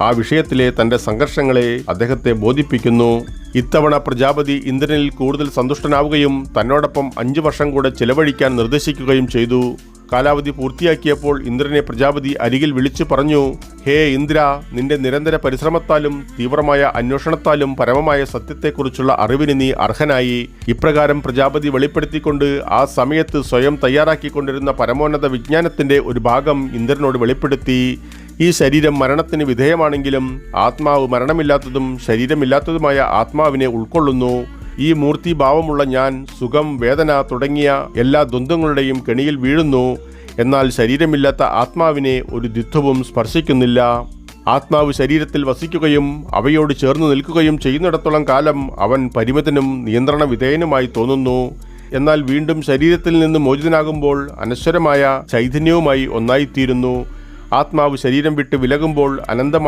ആ വിഷയത്തിലെ തന്റെ സംഘർഷങ്ങളെ അദ്ദേഹത്തെ ബോധിപ്പിക്കുന്നു. ഇത്തവണ പ്രജാപതി ഇന്ദ്രനിൽ കൂടുതൽ സന്തുഷ്ടനാവുകയും തന്നോടൊപ്പം അഞ്ചു വർഷം കൂടെ ചെലവഴിക്കാൻ നിർദ്ദേശിക്കുകയും ചെയ്തു. കാലാവധി പൂർത്തിയാക്കിയപ്പോൾ ഇന്ദ്രനെ പ്രജാപതി അരികിൽ വിളിച്ചു പറഞ്ഞു ഹേ ഇന്ദ്ര നിന്റെ നിരന്തര പരിശ്രമത്താലും തീവ്രമായ അന്വേഷണത്താലും പരമമായ സത്യത്തെക്കുറിച്ചുള്ള അറിവിന് നീ അർഹനായി. ഇപ്രകാരം പ്രജാപതി വെളിപ്പെടുത്തിക്കൊണ്ട് ആ സമയത്ത് സ്വയം തയ്യാറാക്കിക്കൊണ്ടിരുന്ന പരമോന്നത വിജ്ഞാനത്തിന്റെ ഒരു ഭാഗം ഇന്ദ്രനോട് വെളിപ്പെടുത്തി. ഈ ശരീരം മരണത്തിന് വിധേയമാണെങ്കിലും ആത്മാവ് മരണമില്ലാത്തതും ശരീരമില്ലാത്തതുമായ ആത്മാവിനെ ഉൾക്കൊള്ളുന്നു. ഈ മൂർത്തിഭാവമുള്ള ഞാൻ സുഖം വേദന തുടങ്ങിയ എല്ലാ ദ്വന്ദ്ങ്ങളുടെയും കെണിയിൽ വീഴുന്നു. എന്നാൽ ശരീരമില്ലാത്ത ആത്മാവിനെ ഒരു ദ്വിത്വവും സ്പർശിക്കുന്നില്ല. ആത്മാവ് ശരീരത്തിൽ വസിക്കുകയും അവയോട് ചേർന്ന് നിൽക്കുകയും ചെയ്യുന്നിടത്തോളം കാലം അവൻ പരിമിതനും നിയന്ത്രണ വിധേയനുമായി തോന്നുന്നു. എന്നാൽ വീണ്ടും ശരീരത്തിൽ നിന്ന് മോചിതനാകുമ്പോൾ അനശ്വരമായ ചൈതന്യവുമായി ഒന്നായിത്തീരുന്നു. ആത്മാവ് ശരീരം വിട്ട് വിലകുമ്പോൾ അനന്തമായ